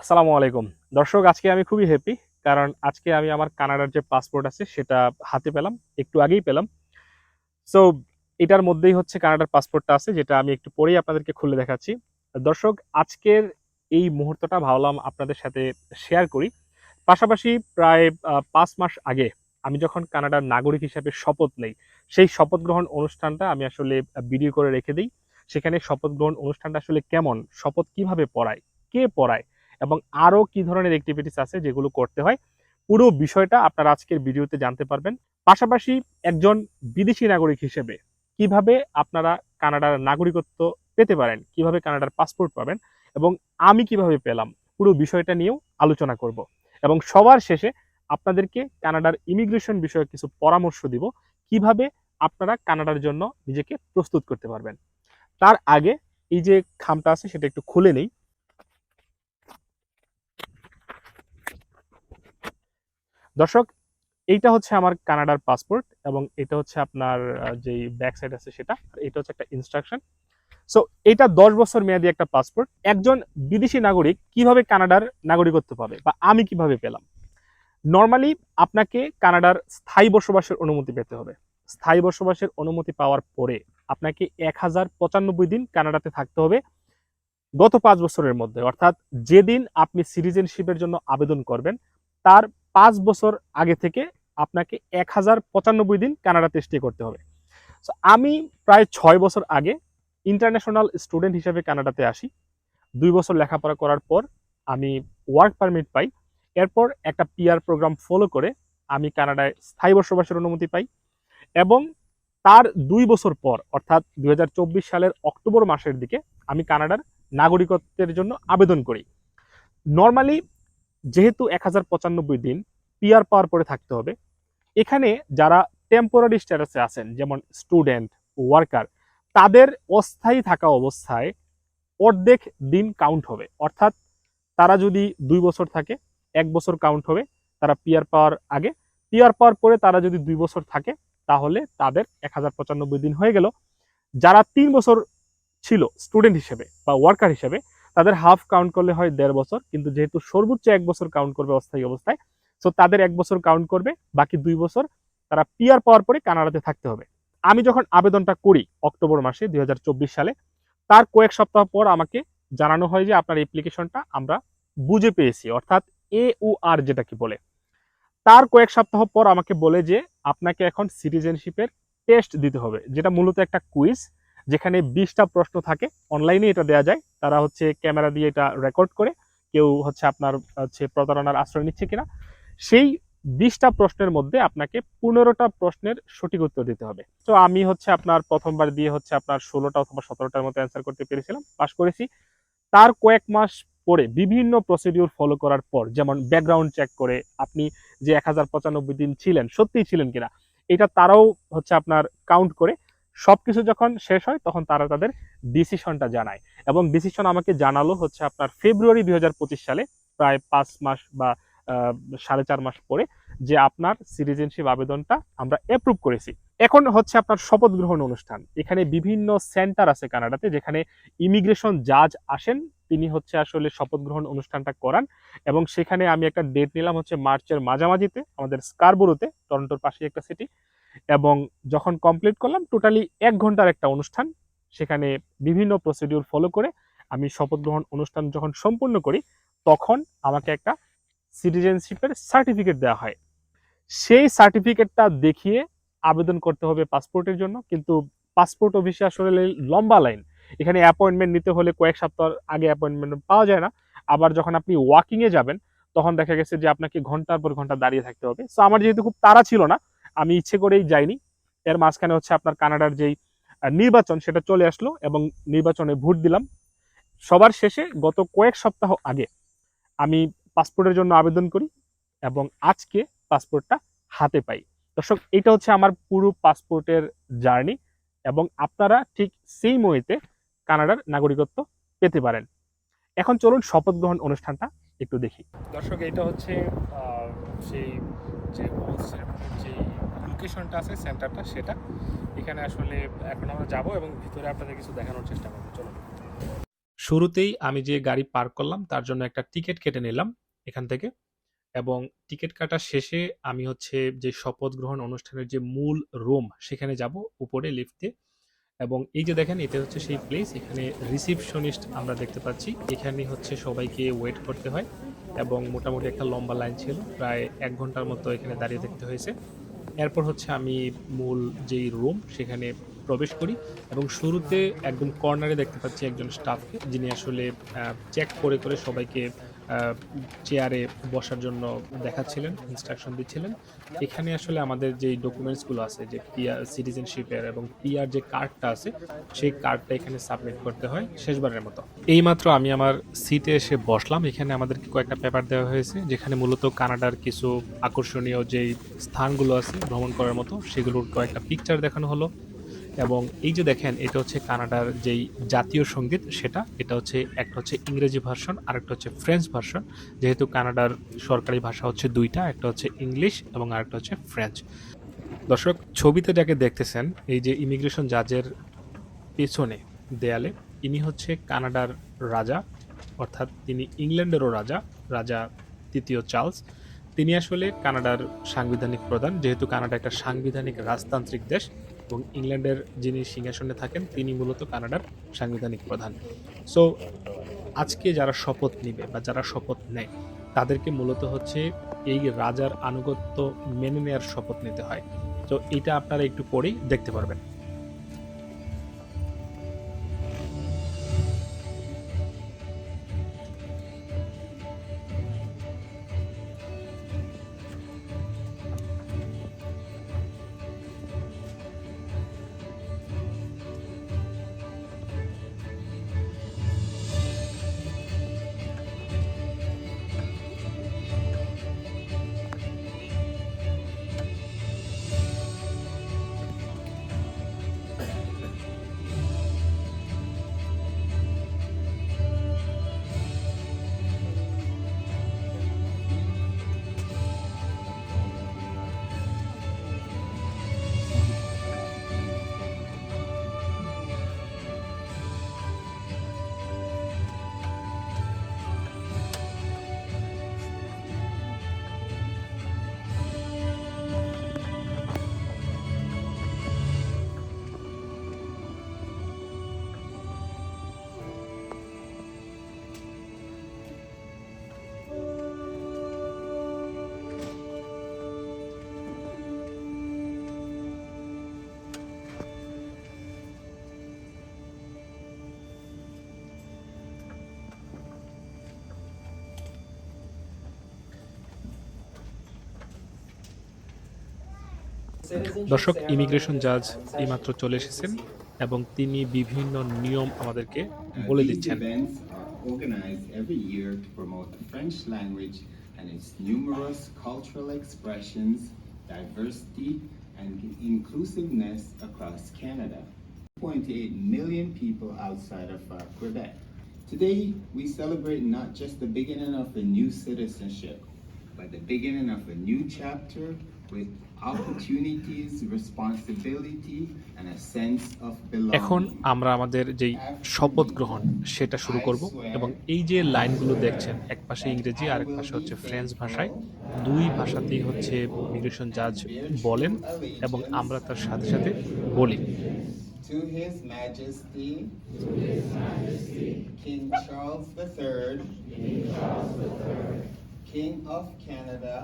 আসসালামু আলাইকুম। দর্শক, আজকে আমি খুবই হ্যাপি কারণ আজকে আমি আমার কানাডার যে পাসপোর্ট আছে, সেটা হাতে পেলাম, একটু আগেই পেলাম। সো এটার মধ্যেই হচ্ছে কানাডার পাসপোর্টটা আছে, যেটা আমি একটু পরেই আপনাদেরকে খুলে দেখাচ্ছি। দর্শক, আজকের এই মুহূর্তটা ভাবলাম আপনাদের সাথে শেয়ার করি। পাশাপাশি প্রায় পাঁচ মাস আগে আমি যখন কানাডার নাগরিক হিসেবে শপথ নেই, সেই শপথ গ্রহণ অনুষ্ঠানটা আমি আসলে ভিডিও করে রেখে দিই। সেখানে শপথ গ্রহণ অনুষ্ঠানটা আসলে কেমন, শপথ কীভাবে পড়ায়, কে পড়ায় এবং আরও কি ধরনের অ্যাক্টিভিটিস আছে যেগুলো করতে হয়, পুরো বিষয়টা আপনারা আজকের ভিডিওতে জানতে পারবেন। পাশাপাশি একজন বিদেশি নাগরিক হিসেবে কীভাবে আপনারা কানাডার নাগরিকত্ব পেতে পারেন, কীভাবে কানাডার পাসপোর্ট পাবেন এবং আমি কীভাবে পেলাম, পুরো বিষয়টা নিয়েও আলোচনা করব। এবং সবার শেষে আপনাদেরকে কানাডার ইমিগ্রেশন বিষয়ে কিছু পরামর্শ দিব, কীভাবে আপনারা কানাডার জন্য নিজেকে প্রস্তুত করতে পারবেন। তার আগে এই যে খামটা আছে সেটা একটু খুলে নেই। দর্শক, এইটা হচ্ছে আমার কানাডার পাসপোর্ট এবং এটা হচ্ছে আপনার যেই ব্যাক সাইড আছে সেটা এটা হচ্ছে একটা ইনস্ট্রাকশন সো এটা দশ বছর মেয়াদি একটা পাসপোর্ট। একজন বিদেশি নাগরিক কীভাবে কানাডার নাগরিকত্ব পাবে বা আমি কীভাবে পেলাম? নর্মালি আপনাকে কানাডার স্থায়ী বসবাসের অনুমতি পেতে হবে। স্থায়ী বসবাসের অনুমতি পাওয়ার পরে আপনাকে এক হাজার পঁচানব্বই দিন কানাডাতে থাকতে হবে গত পাঁচ বছরের মধ্যে। অর্থাৎ যেদিন আপনি সিটিজেনশিপের জন্য আবেদন করবেন, তার পাঁচ বছর আগে থেকে আপনাকে এক হাজার পঁচানব্বই দিন কানাডাতে স্টে করতে হবে। So, আমি প্রায় ছয় বছর আগে ইন্টারন্যাশনাল স্টুডেন্ট হিসেবে কানাডাতে আসি। দুই বছর লেখাপড়া করার পর আমি ওয়ার্ক পারমিট পাই। এরপর একটা পিআর প্রোগ্রাম ফলো করে আমি কানাডায় স্থায়ী বসবাসের অনুমতি পাই এবং তার দুই বছর পর অর্থাৎ দু হাজার চব্বিশ সালের অক্টোবর মাসের দিকে আমি কানাডার নাগরিকত্বের জন্য আবেদন করি। নর্মালি যেহেতু এক হাজার পঁচানব্বই দিন পিআর পাওয়ার পরে থাকতে হবে। এখানে যারা টেম্পোরারি স্ট্যাটাসে আছেন, যেমন স্টুডেন্ট ওয়ার্কার তাদের অস্থায়ী থাকা অবস্থায় অর্ধেক দিন কাউন্ট হবে। অর্থাৎ তারা যদি দুই বছর থাকে, এক বছর কাউন্ট হবে, তারা পিআর পাওয়ার আগে। পিআর পাওয়ার পরে তারা যদি দুই বছর থাকে, তাহলে তাদের এক হাজার পঁচানব্বই দিন হয়ে গেল। যারা তিন বছর ছিল স্টুডেন্ট হিসেবে বা ওয়ার্কার হিসেবে তাদের হাফ কাউন্ট করলে হয় দেড় বছর, কিন্তু যেহেতু সর্বোচ্চ এক বছর কাউন্ট করবে অস্থায়ী অবস্থায় সো তাদের এক বছর কাউন্ট করবে, বাকি দুই বছর তারা পিয়ার পাওয়ার পরে কানাডাতে থাকতে হবে। আমি যখন আবেদনটা করি অক্টোবর মাসে দুই হাজার চব্বিশ সালে, তার কয়েক সপ্তাহ পর আমাকে জানানো হয় যে আপনার অ্যাপ্লিকেশনটা আমরা বুঝে পেয়েছি, অর্থাৎ এ ও আর যেটা কি বলে। তার কয়েক সপ্তাহ পর আমাকে বলে যে আপনাকে এখন সিটিজেনশিপের টেস্ট দিতে হবে, যেটা মূলত একটা কুইজ যেখানে বিশটা প্রশ্ন থাকে অনলাইনে এটা দেওয়া যায় তারা হচ্ছে ক্যামেরা দিয়ে এটা রেকর্ড করে, কেউ হচ্ছে আপনার হচ্ছে প্রতারণার আশ্রয় নিচ্ছে কিনা, সেই বিশটা প্রশ্নের মধ্যে আপনাকে পনেরোটা প্রশ্নের সঠিক উত্তর দিতে হবে। তো আমি হচ্ছে আপনার প্রথমবার দিয়ে হচ্ছে আপনার ষোলোটা অথবা সতেরোটার মতো অ্যান্সার করতে পেরেছিলাম পাশ করেছি। তার কয়েক মাস পরে বিভিন্ন প্রসিডিউর ফলো করার পর, যেমন ব্যাকগ্রাউন্ড চেক করে, আপনি যে এক হাজার পঁচানব্বই দিন ছিলেন, সত্যিই ছিলেন কিনা, এটা তারাও হচ্ছে আপনার কাউন্ট করে সবকিছু যখন শেষ হয়, তখন তারা তাদের ডিসিশনটা জানায়। এবং ডিসিশন আমাকে জানালো হচ্ছে আপনার ফেব্রুয়ারি দুই সালে, প্রায় পাঁচ মাস বা সাড়ে চার মাস পরে, যে আপনার সিটিজেনশিপ আবেদনটা আমরা অ্যাপ্রুভ করেছি। এখন হচ্ছে আপনার শপথ গ্রহণ অনুষ্ঠান। এখানে বিভিন্ন সেন্টার আছে কানাডাতে, যেখানে ইমিগ্রেশন জাজ আসেন, তিনি হচ্ছে আসলে শপথ গ্রহণ অনুষ্ঠানটা করান। এবং সেখানে আমি একটা ডেট নিলাম হচ্ছে মার্চের মাঝামাঝিতে, আমাদের স্কারবোরোতে টরন্টোর পাশে একটা সিটি এবং যখন কমপ্লিট করলাম টোটালি এক ঘণ্টার একটা অনুষ্ঠান, সেখানে বিভিন্ন প্রসিডিউর ফলো করে আমি শপথ গ্রহণ অনুষ্ঠান যখন সম্পূর্ণ করি, তখন আমাকে একটা সিটিজেনশিপের সার্টিফিকেট দেওয়া হয়। সেই সার্টিফিকেটটা দেখিয়ে আবেদন করতে হবে পাসপোর্টের জন্য, কিন্তু পাসপোর্ট অফিসে আসলে লম্বা লাইন এখানে অ্যাপয়েন্টমেন্ট নিতে হলে কয়েক সপ্তাহ আগে অ্যাপয়েন্টমেন্ট পাওয়া যায় না। আবার যখন আপনি ওয়াকিংয়ে যাবেন, তখন দেখা গেছে যে আপনাকে ঘণ্টার পর ঘণ্টা দাঁড়িয়ে থাকতে হবে। সো আমার যেহেতু খুব তাড়া ছিল না আমি ইচ্ছে করেই যাইনি। এর মাঝখানে হচ্ছে আপনার কানাডার যেই নির্বাচন সেটা চলে আসলো এবং নির্বাচনে ভোট দিলাম। সবার শেষে গত কয়েক সপ্তাহ আগে আমি পাসপোর্টের জন্য আবেদন করি এবং আজকে পাসপোর্টটা হাতে পাই। দর্শক এটা হচ্ছে আমার পুরো পাসপোর্টের জার্নি এবং আপনারা ঠিক সেই মইতে কানাডার নাগরিকত্ব পেতে পারেন। এখন চলুন শপথ গ্রহণ অনুষ্ঠানটা একটু দেখি। দর্শক এটা হচ্ছে সেই যে লোকেশনটা আছে সেন্টারটা সেটা। এখানে আসলে এখন আমরা যাব এবং ভিতরে আপনাদের কিছু দেখানোর চেষ্টা করব। চলুন। শুরুতেই আমি যে গাড়ি পার্ক করলাম, তার জন্য একটা টিকিট কেটে নিলাম এখান থেকে। এবং টিকিট কাটার শেষে আমি হচ্ছে যে শপথ গ্রহণ অনুষ্ঠানের যে মূল রুম সেখানে যাব উপরে লিফটে এবং এই যে দেখেন, এটা হচ্ছে সেই প্লেস এখানে রিসিপশনিস্ট আমরা দেখতে পাচ্ছি। এখানে হচ্ছে সবাইকে ওয়েট করতে হয়। এবং মোটামুটি একটা লম্বা লাইন ছিল, প্রায় এক ঘণ্টার মতো এখানে দাঁড়িয়ে দেখতে হয়েছে। এরপর হচ্ছে আমি মূল যেই রুম সেখানে প্রবেশ করি এবং শুরুতে একদম কর্নারে দেখতে পাচ্ছি একজন স্টাফকে যিনি আসলে চেক করে করে সবাইকে চেয়ারে বসার জন্য দেখাচ্ছিলেন ইনস্ট্রাকশন দিচ্ছিলেন। এখানে আসলে আমাদের যেই ডকুমেন্টসগুলো আছে, যে পিআর সিটিজেনশিপের এবং পিআর যে কার্ডটা আছে, সেই কার্ডটা এখানে সাবমিট করতে হয় শেষবারের মতো। এইমাত্র আমি আমার সিটে এসে বসলাম। এখানে আমাদেরকে কয়েকটা পেপার দেওয়া হয়েছে, যেখানে মূলত কানাডার কিছু আকর্ষণীয় যেই স্থানগুলো আছে ভ্রমণ করার মতো, সেগুলোর কয়েকটা পিকচার দেখানো হলো। এবং এই যে দেখেন, এটা হচ্ছে কানাডার যেই জাতীয় সংগীত, সেটা, এটা হচ্ছে একটা হচ্ছে ইংরেজি ভার্সন আর একটা হচ্ছে ফ্রেঞ্চ ভার্সন। যেহেতু কানাডার সরকারি ভাষা হচ্ছে দুইটা, একটা হচ্ছে ইংলিশ এবং আরেকটা হচ্ছে ফ্রেঞ্চ। দর্শক, ছবিতে যাকে দেখতেছেন, এই যে ইমিগ্রেশন জাজের পেছনে দেয়ালে, ইনি হচ্ছে কানাডার রাজা, অর্থাৎ তিনি ইংল্যান্ডেরও রাজা রাজা তৃতীয় চার্লস। তিনি আসলে কানাডার সাংবিধানিক প্রধান, যেহেতু কানাডা একটা সাংবিধানিক রাজতান্ত্রিক দেশ এবং ইংল্যান্ডের যিনি সিংহাসনে থাকেন, তিনি মূলত কানাডার সাংবিধানিক প্রধান। সো আজকে যারা শপথ নিবে বা যারা শপথ নেয়, তাদেরকে মূলত হচ্ছে এই রাজার আনুগত্য মেনে নেওয়ার শপথ নিতে হয়। তো এটা আপনারা একটু পরেই দেখতে পারবেন। দর্শক ইমিগ্রেশন জাজ এইমাত্র চলে এসেছেন এবং তিনি বিভিন্ন নিয়ম আমাদেরকে বলে These দিচ্ছেন events are organized every year to promote the French language and its numerous cultural expressions, diversity, and inclusiveness across Canada. 2.8 million people outside of uh, Quebec. Today, we celebrate not just the beginning of a new citizenship, but the beginning of a new chapter with of এখন আমরা আমাদের যেই শপথ গ্রহণ সেটা শুরু করব এবং এই যে লাইনগুলো দেখছেন এক পাশে ইংরেজি আর এক পাশে হচ্ছে ফ্রেঞ্চ ভাষায় দুই ভাষাতেই হচ্ছে ইমিগ্রেশন জাজ বলেন এবং আমরা তার সাথে সাথে বলি। To His Majesty, King Charles III, King of Canada,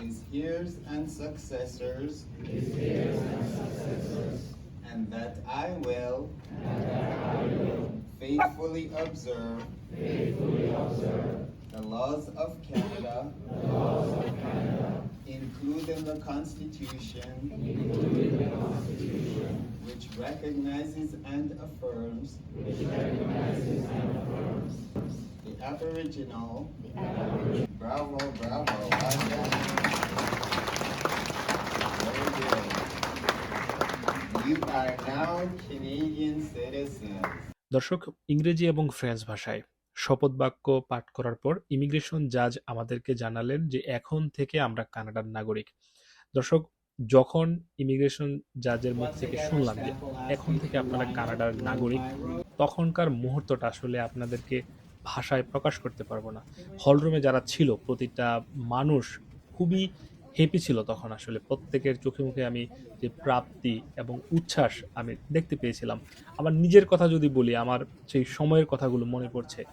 his heirs and successors, his heirs and successors, and that I will, that I will faithfully observe, faithfully observe the laws of Canada, the laws of Canada, including the Constitution, including the Constitution, which recognizes and affirms, which recognizes and affirms well done. Very good. You are now Canadian citizens. দর্শক ইংরেজি এবং French ভাষায় শপথ বাক্য পাঠ করার পর immigration জাজ আমাদেরকে জানালেন যে এখন থেকে আমরা কানাডার নাগরিক দর্শক যখন ইমিগ্রেশন জাজের মুখ থেকে শুনলাম যে এখন থেকে আপনারা কানাডার নাগরিক তখনকার মুহূর্তটা আসলে আপনাদেরকে ভাষায় প্রকাশ করতে পারব না। হলরুমে যারা ছিল, প্রতিটা মানুষ খুবই হ্যাপি ছিল তখন আসলে। প্রত্যেকের চোখে মুখে আমি যে প্রাপ্তি এবং উচ্ছ্বাস আমি দেখতে পেয়েছিলাম। আমার নিজের কথা যদি বলি, আমার সেই সময়ের কথাগুলো মনে পড়ছে।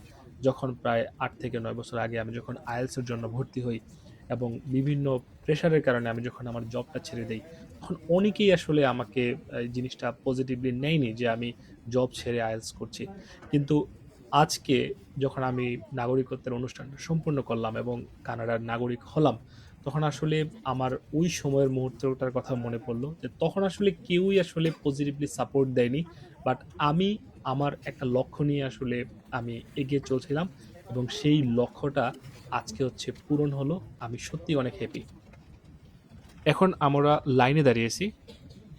যখন প্রায় আট থেকে নয় বছর আগে আমি যখন আইএলসের জন্য ভর্তি হই এবং বিভিন্ন প্রেশারের কারণে আমি যখন আমার জবটা ছেড়ে দেই, তখন অনেকেই আসলে আমাকে এই জিনিসটা পজিটিভলি নেয়নি যে আমি জব ছেড়ে আইএলস করছি। কিন্তু আজকে যখন আমি নাগরিকত্বের অনুষ্ঠানটা সম্পূর্ণ করলাম এবং কানাডার নাগরিক হলাম, তখন আসলে আমার ওই সময়ের মুহূর্তটার কথা মনে পড়ল যে তখন আসলে কেউই আসলে পজিটিভলি সাপোর্ট দেয়নি বাট আমি আমার একটা লক্ষ্য নিয়ে আসলে আমি এগিয়ে চলছিলাম এবং সেই লক্ষ্যটা আজকে হচ্ছে পূরণ হলো। আমি সত্যি অনেক হ্যাপি এখন আমরা লাইনে দাঁড়িয়েছি।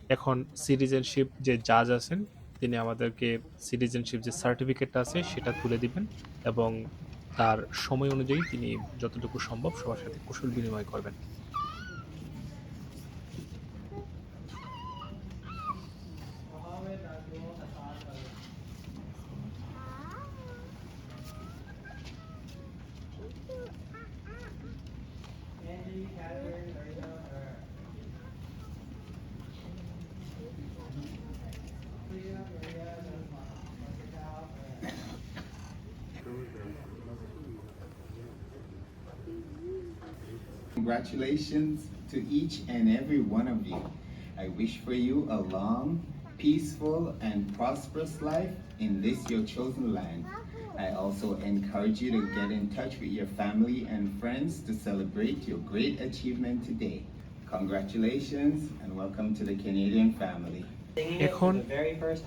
এখন সিটিজেনশিপ যে জাজ আছেন তিনি আমাদেরকে সিটিজেনশিপ যে সার্টিফিকেটটা আছে সেটা তুলে দিবেন এবং তার সময় অনুযায়ী তিনি যতটুকু সম্ভব সবার সাথে কুশল বিনিময় করবেন। Congratulations to each and every one of you. I wish for you a long, peaceful, and prosperous life in this your chosen land. I also encourage you to get in touch with your family and friends to celebrate your great achievement today. Congratulations and welcome to the Canadian family. এখন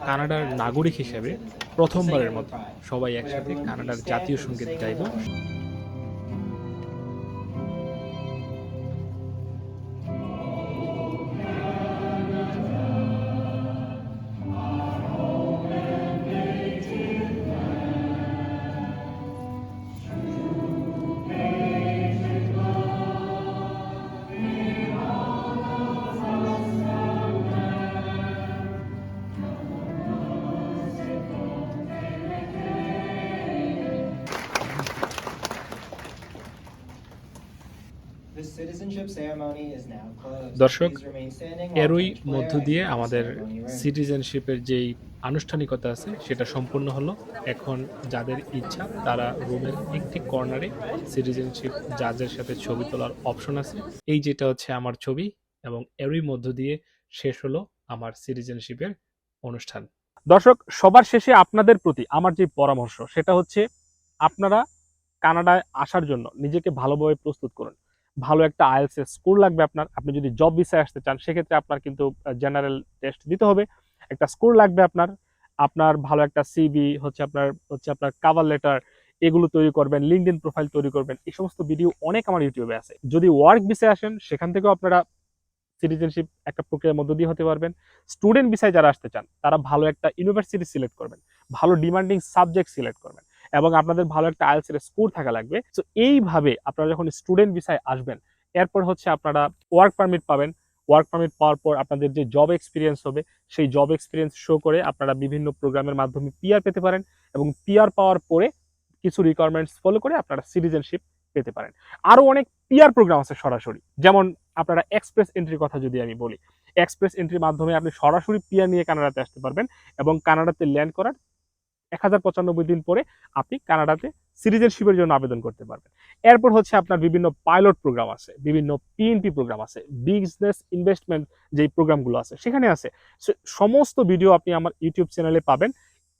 কানাডার নাগরিক হিসেবে প্রথমবারের মতো সবাই একসাথে কানাডার জাতীয় সংগীত গাইব দর্শক, এরই মধ্য দিয়ে আমাদের সিটিজেনশিপের যেই আনুষ্ঠানিকতা আছে সেটা সম্পূর্ণ হলো। এখন যাদের ইচ্ছা তারা রুমের একটি কর্নারে সিটিজেনশিপ জাজের সাথে ছবি তোলার অপশন আছে। এই যেটা হচ্ছে আমার ছবি এবং এরই মধ্য দিয়ে শেষ হলো আমার সিটিজেনশিপের অনুষ্ঠান। দর্শক সবার শেষে আপনাদের প্রতি আমার যে পরামর্শ সেটা হচ্ছে আপনারা কানাডায় আসার জন্য নিজেকে ভালোভাবে প্রস্তুত করুন। ভালো একটা আইএলস স্কোর লাগবে আপনার। আপনি যদি জব ভিসায় আসতে চান, সেক্ষেত্রে আপনার কিন্তু জেনারেল টেস্ট দিতে হবে। একটা স্কোর লাগবে আপনার। আপনার ভালো একটা সিবি হচ্ছে আপনার হচ্ছে আপনার কাভার লেটার এগুলো তৈরি করবেন লিঙ্কডিন প্রোফাইল তৈরি করবেন। এই সমস্ত ভিডিও অনেক আমার ইউটিউবে আছে। যদি ওয়ার্ক ভিসায় আসেন, সেখান থেকেও আপনারা সিটিজেনশিপ একটা প্রক্রিয়ার মধ্য দিয়ে হতে পারবেন। স্টুডেন্ট বিষয়ে যারা আসতে চান, তারা ভালো একটা ইউনিভার্সিটি সিলেক্ট করবেন। ভালো ডিমান্ডিং সাবজেক্ট সিলেক্ট করবেন। এবং আপনাদের ভালো একটা আইএলস এর স্কোর থাকা লাগবে। তো এইভাবে আপনারা যখন স্টুডেন্ট ভিসায় আসবেন, এরপর হচ্ছে আপনারা ওয়ার্ক পারমিট পাবেন। ওয়ার্ক পারমিট পাওয়ার পর আপনাদের যে জব এক্সপিরিয়েন্স হবে, সেই জব এক্সপিরিয়েন্স শো করে আপনারা বিভিন্ন প্রোগ্রামের মাধ্যমে পিআর পেতে পারেন এবং পিআর পাওয়ার পরে কিছু রিকোয়ারমেন্টস ফলো করে আপনারা সিটিজেনশিপ পেতে পারেন। আরও অনেক পিআর প্রোগ্রাম আছে সরাসরি। যেমন আপনারা এক্সপ্রেস এন্ট্রির কথা যদি আমি বলি এক্সপ্রেস এন্ট্রির মাধ্যমে আপনি সরাসরি পিআর নিয়ে কানাডাতে আসতে পারবেন এবং কানাডাতে ল্যান্ড করার এক হাজার পঁচানব্বই দিন পরে আপনি কানাডাতে সিটিজেনশিপের জন্য আবেদন করতে পারবেন। এরপর হচ্ছে আপনার বিভিন্ন পাইলট প্রোগ্রাম আছে, বিভিন্ন পিএনপি প্রোগ্রাম আছে, বিজনেস ইনভেস্টমেন্ট যেই প্রোগ্রামগুলো আছে, সেখানে আছে। সমস্ত ভিডিও আপনি আমার ইউটিউব চ্যানেলে পাবেন।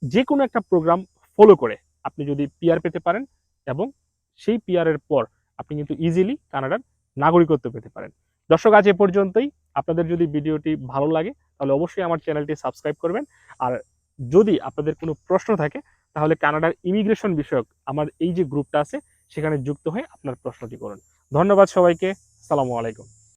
যে কোনো একটা প্রোগ্রাম ফলো করে আপনি যদি পিআর পেতে পারেন এবং সেই পিআর এর পর আপনি কিন্তু ইজিলি কানাডার নাগরিকত্ব পেতে পারেন। দর্শক, আজ এ পর্যন্তই। আপনাদের যদি ভিডিওটি ভালো লাগে, তাহলে অবশ্যই আমার চ্যানেলটি সাবস্ক্রাইব করবেন। আর যদি আপনাদের কোনো প্রশ্ন থাকে, তাহলে কানাডার ইমিগ্রেশন বিষয়ক আমার এই যে গ্রুপটা আছে, সেখানে যুক্ত হয়ে আপনার প্রশ্নটি করুন। ধন্যবাদ সবাইকে, সালামু আলাইকুম।